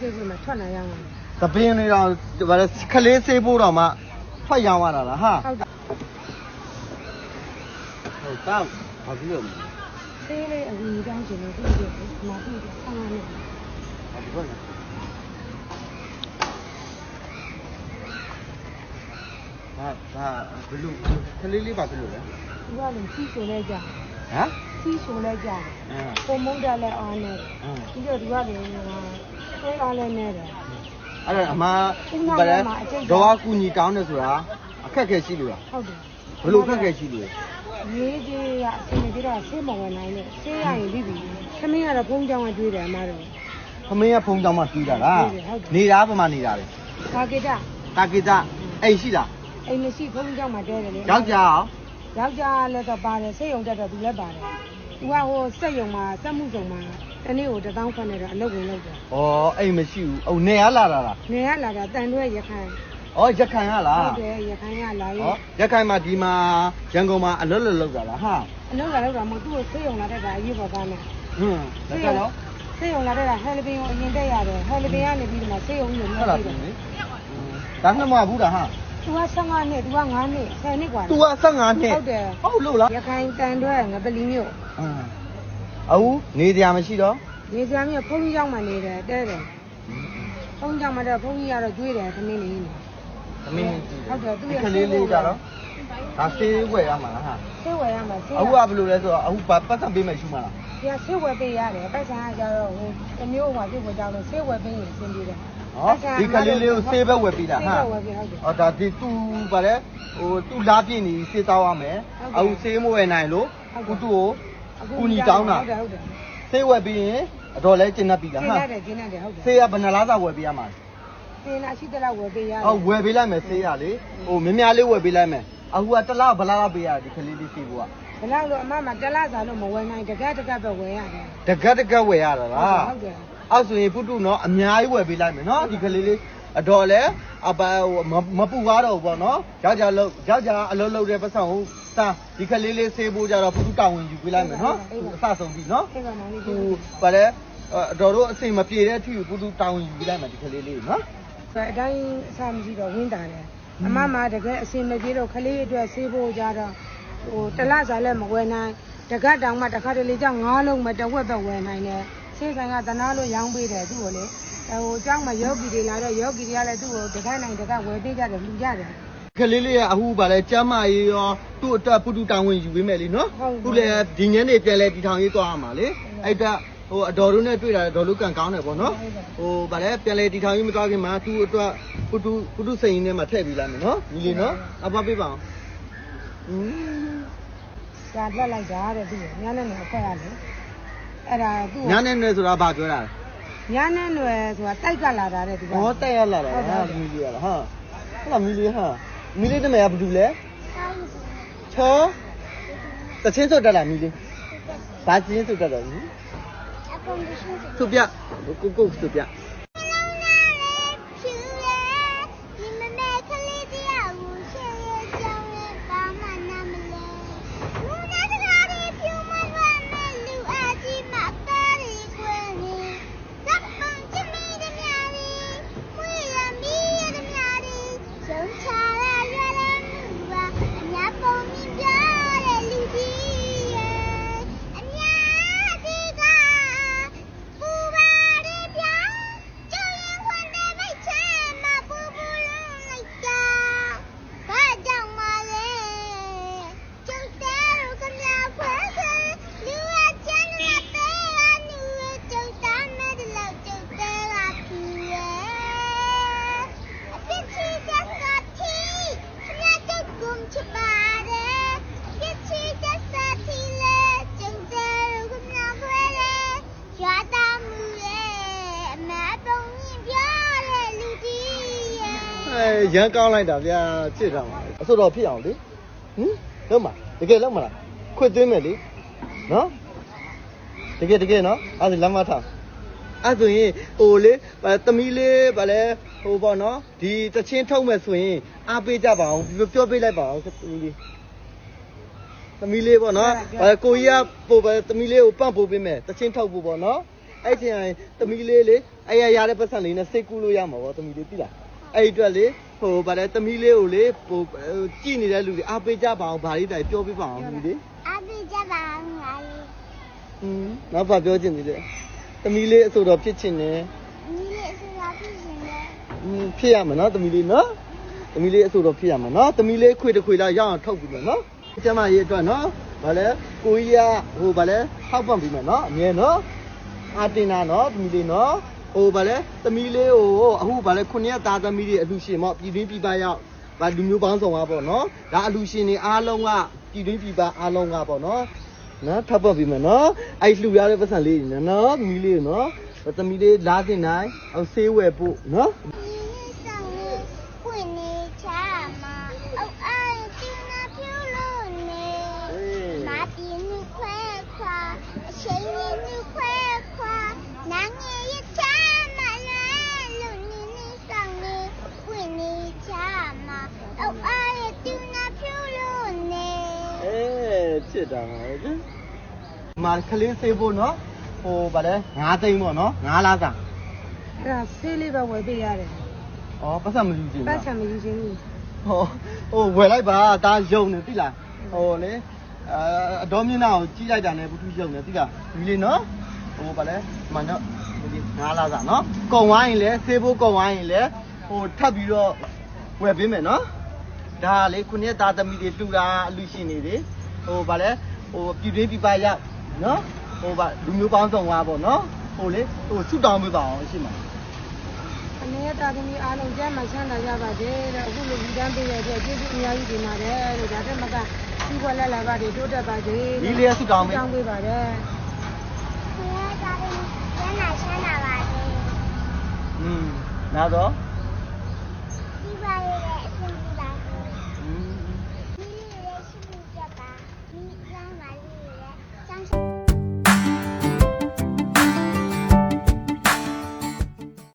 စိတ်ပြီးမှထွက်လာရမှာသပင်းလေးတော့ဗါလဲခလေးဆေးဖို့တော့မှထွက်ရောင်းရတာလားဟာဟုတ်တယ်ဟုတ်တောက်ဘာဖြစ်လို့လဲသေးလေးအရင်တောင်းချင်လို့ပြီးတယ်မပြီးတယ်ဆန်းနေဘာဖြစ်လို့လဲဟာဒါဘလူးခလေးလေးဘာဖြစ်လို့လဲသူကလည်းစီးဆိုလဲကြဟမ်စီးဆိုလဲကြအင်းပုံမုန်းတက်လဲအားနေအင်းပြီးတော့သူကလည်း ဆွဲအားလဲနေတယ်အဲ့ဒါအမဦးနှောက်ဗါလဲထဲမှာအကျိတ်တော့ကူညီတောင်းတယ်ဆိုတာအခက်အခဲရှိလို့လားဟုတ်တယ်ဘလို့အခက်အခဲရှိလို့လဲရေးကြီးကအစနေပြီးတော့ဆေးမဝင်နိုင်နဲ့ဆေးရရင်ပြီးပြီသမီးကတော့ဖုန်းကြောင်းကတွေးတယ်အမတို့ခမင်းကဖုန်းတောင်းမှပြီးတာလားဟုတ်တယ်ဟုတ်တယ်နေတာပမာနေတာလေကာကေတာတာကိတာအိမ်ရှိလားအိမ်မရှိဖုန်းကြောင်းမှာတဲတယ်လေယောက်ျားအောင်ယောက်ျားလည်းတော့ပါတယ်စိတ်ယုံတက်တော့သူလည်းပါတယ်သူကဟိုစက်ယုံမှာစက်မှုစုံမှာ တနေ့ကိုတစ်သောင်းခွန်းနဲ့တော့အလုပ်ဝင်လုပ်တယ် ဩအိမ်မရှိဘူးအုံနေရလာတာလား နေရလာတာတန်တွဲရခိုင် ဩရခိုင်ရလား ဟုတ်တယ်ရခိုင်ကလာရင် ဩရခိုင်မှာဒီမှာရန်ကုန်မှာအလွတ်လွတ်လောက်တာလားဟာ အလုပ်ကလုပ်တာမဟုတ်သူ့ကိုစိတ်ယုံလာတတ်တာအရေးပေါ်ပါနဲ့ ဟွန်းလက်ကြတော့ စိတ်ယုံလာတတ်တာဟဲလပင်ကိုအရင်တက်ရတယ်ဟဲလပင်ကနေပြီးဒီမှာစိတ်ယုံနေနေ ဟုတ်လား ပြီ ဒီဒါနှမဘူးလားဟာ သူက15နှစ်သူက9နှစ်10နှစ်กว่า तू က15နှစ် ဟုတ်တယ် ဟုတ်လို့လား ရခိုင်တန်တွဲငပလီမျိုး အင်း အခုနေတရားမရှိတော့နေစရာမျိုးဖုန်းကြောင်းမှနေတယ်တဲတယ်ဖုန်းကြောင်းမှတော့ဖုန်းကြီးကတော့ကျွေးတယ်ခမင်းလေးနေသမီးဟုတ်တယ်သူ့ရဲ့ခလေးလေးကြတော့ဒါဆေးဝယ်ရမှာလားဟာဆေးဝယ်ရမှာဆေးအခုကဘယ်လိုလဲဆိုတော့အခုပတ်သက်ပေးမယ်ရှုမှာလားဒီဆေးဝယ်ပေးရတယ်ပိုက်ဆံကကြတော့ဟိုတစ်မျိုးဟိုဆေးဝယ်ကြောင်းလို့ဆေးဝယ်ပေးရင်အဆင်ပြေတယ်ဟောဒီခလေးလေးကိုဆေးပဲဝယ်ပေးတာဆေးဟာဝယ်ပေးဟုတ်တယ်ဟောဒါဒီသူဗါလဲဟိုသူလားပြည့်နေစေးတောင်းရမယ်ဟုတ်ကဲ့အခုဆေးမဝယ်နိုင်လို့ဟုတ်ကဲ့ကုတူကို ကူညီတောင်းတာဟုတ်တယ်ဟုတ်တယ်ဆေးဝယ်ပြီးရင်အတော်လဲကျင်းတတ်ပြီလားကျဟာင်းရတယ်ကျင်းရတယ်ဟုတ်တယ်ဆေးကဘယ်နှလားစာဝယ်ပေးရမှာကျင်းလာရှိတဲ့လောက်ဝယ်ပေးရတယ်ဟောဝယ်ပေးလိုက်မယ်ဆေးရလေဟိုမြများလေးဝယ်ပေးလိုက်မယ်အခုကတစ်လားဘယ်လားပေးရဒီခလေးလေးဆေးဖို့ကဘယ်လောက်လို့အမမတက်လာစားလို့မဝယ်နိုင်တကက်တကက်ပဲဝယ်ရတယ်တကက်တကက်ဝယ်ရတာလားဟုတ်တယ်အောက်ဆိုရင်ပုတုနော်အများကြီးဝယ်ပေးလိုက်မယ်နော်ဒီကလေးလေးအတော်လဲအပမပူကားတော့ဘူးပေါ့နော်ယောက်ျားလုံးယောက်ျားအလုံးလုံးတဲ့ပတ်စံကို စာဒီကလေးလေးဆေးဖို့ကြတော့ပုတုတောင်းဝင်ယူပေးလိုက်မယ်နော်အစဆုံးပြီနော် ဆေးပါနိုင်လေး သူပါလေအတော်တို့အစိမ်မပြေတဲ့အထီကိုပုတုတောင်းဝင်ယူပေးလိုက်မယ်ဒီကလေးလေးနော် ဆိုအတိုင်းအဆမရှိတော့ဝင်းတာတယ်အမမတကယ်အစင်မပြေတော့ခလေးအတွက်ဆေးဖို့ကြတော့ဟိုတလစားလည်းမဝယ်နိုင်တကက်တောင်မှတစ်ခါတလေကြောင့်ငါးလုံးမတဝက်ပဲဝယ်နိုင်တယ်ဆေးဆိုင်ကတနာလို့ရောင်းပေးတယ်သူ့ကိုလေဟိုအเจ้าမှာယောဂီတွေလာတော့ယောဂီတွေကလည်းသူ့ကိုတကက်နိုင်တကက်ဝယ်ပေးကြတယ်လူကြတယ် ကလေးလေးရဲ့အခုပါလေကျမ်းမာရေးရောသူ့အတွက်ပုတုတောင်းဝင်ယူပေးမယ်လीနော်ဟုတ်ကဲ့ခုလည်းဒီညနေပြန်လဲဒီထောင်ရေးသွားရမှာလေအဲ့ဒါဟိုအတော်တို့နဲ့တွေ့တာဒေါ်လူကန်ကောင်းတယ်ပေါ့နော်ဟိုဗါလဲပြန်လေဒီထောင်ကြီးမသွားခင်မှာသူ့အတွက်ပုတုပုတုစိန်ကြီးထဲမှာထည့်ပြီးလိုက်မယ်နော်ညီလေးနော်အပပေးပါအောင်อืมကြာလက်လိုက်တာတဲ့သူ့ကိုညနေနဲ့အခွက်ရတယ်အဲ့ဒါသူ့ညနေနေဆိုတာဘာပြောတာလဲညနေရွယ်ဆိုတာတိုက်ကလာတာတဲ့သူကဟောတက်ရလာတာဟုတ်တယ်ဟာမီလေးရလားဟာဟလာမီလေးဟာ မီလေးတမရဘာတူလဲချောတချင်းစွတ်တက်လာမီလေးဘာချင်းစွတ်တက်တော့ညီသူပြကိုကိုသူပြ အဲရမ်းကောင်းလိုက်တာဗျာချစ်တာပါအစိုးတော့ဖြစ်အောင်လေဟင်လုံးမတကယ်လုံးမလားခွတ်သွင်းမယ်လေနော်တကယ်တကယ်နော်အဲ့ဒါလမ်းမထားအဲ့ဆိုရင်ဟိုလေဗာသမီးလေးဗာလဲဟိုပေါ့နော်ဒီတချင်းထုတ်မယ်ဆိုရင်အားပေးကြပါအောင်ပြောပြောပေးလိုက်ပါအောင်သမီးလေးသမီးလေးပေါ့နော်ဗာကိုကြီးကပို့ပဲသမီးလေးကိုပန့်ပို့ပေးမယ်တချင်းထုတ်ဖို့ပေါ့နော်အဲ့ချိန်ရင်သမီးလေးလေအဲ့ရရတဲ့ပတ်စံလေးနဲ့စိတ်ကူးလို့ရမှာပေါ့သမီးလေးသိလား အဲ့ဒီအတွက်လေဟိုဗါတဲ့သမီးလေးကိုလေဟိုကြည့်နေတဲ့လူတွေအားပေးကြပါအောင်ဗါလေးတိုင်ပြောပြပါအောင်သမီးလေး အဘိကြပါငါလေး อืมနောက်ပါပြောချင်သေးတယ်သမီးလေးအဆိုတော်ဖြစ်ချင်တယ် ညီလေးအစလာဖြစ်ရှင်လေ อืมဖြစ်ရမှာနော်သမီးလေးနော်သမီးလေးအဆိုတော်ဖြစ်ရမှာနော်သမီးလေးခွေတစ်ခွေလောက်ရအောင်ထုတ်ပြီးမယ်နော်ကျမရေးအတွက်နော်ဗါလဲကိုကြီးကဟိုဗါလဲထောက်ပံ့ပြီးမယ်နော်အမြဲနော်အာတင်တာနော်သမီးလေးနော် ဟိုဗါလဲသမီးလေးဟိုအခုဗါလဲခုနှစ်ရက်သားသမီးတွေအလူရှင်မော့ပြည်တွင်းပြည်ပရောက်ဗါလူမျိုးပေါင်းဆောင်ပါပေါ့နော်ဒါအလူရှင်တွေအားလုံးကပြည်တွင်းပြည်ပအားလုံးကပေါ့နော်နော်ထပ်ပတ်ပြီးမယ်နော်အဲ့လှူရတဲ့ပတ်စံလေးတွေနော်သမီးလေးနော်သမီးလေးလာတင်နိုင်ဟိုဆေးဝယ်ဖို့နော် ညီလေးဆောင်လေးပွင့်နေချာမှာအောက်အားကျင်းနာပြလို့နေမာပြင်းနှခွဲခွာအချိန်ကြီးနှခွဲခွာနာငယ်ရချာမှာလဲလူညီလေးဆောင်လေးပွင့်နေချာမှာအောက်အားကျင်းနာပြလို့နေ အေး ချစ်တာပါဟုတ်ကဲ့မာကလေးဆေးဖို့နော်ဟိုဗါလဲ9သိန်းပေါ့နော်9လားစာအဲ့ဒါဆေးလေးပဲဝယ်ပေးရတယ်ဩပတ်စံမယူချင်ပတ်ဘူးစံမယူခြင်းဘူးဟိုဟိုဝယ်လိုက်ပါဒါယုံနေသိလားဟိုလေအဲအတော်မျက်နှာကိုကြီးလိုက်တာနဲ့ဘူးသူယုံနေသိလားဒီလေးနော်ဟိုဗါလဲမနော်ဒီ9လားစာနော်ကုံဝိုင်းရင်လဲဆေးဖို့ကုံဝိုင်းရင်လဲဟိုထပ်ပြီးတော့ဝယ်ပေးမယ်နော်ဒါလေခုနှစ်သားသမီးတွေတူတာအလူရှင်နေတွေ ဟိုဗာလဲဟိုပြည်တွင်းပြည်ပရောက်နော်ဟိုဗာလူမျိုးပေါင်းဆောင်သွားပေါ့နော်ဟိုလေဟိုဆုတောင်းပေးပါအောင်အရှိမအနေနဲ့တာသမီအားလုံးကျမ်းမှချမ်းသာကြပါစေတဲ့အခုလိုဒီတန်းပေးရတဲ့ကျေးဇူးအများကြီးတင်ပါတယ်လို့ဒါတက်မကဒီဘွက်လက်လာပါတွေတိုးတက်ပါစေဒီလေးဆုတောင်းပေးတောင်းပေးပါတယ်ခင်ဗျားသားလေးကျန်းနာချမ်းသာပါစေอืมနာတော့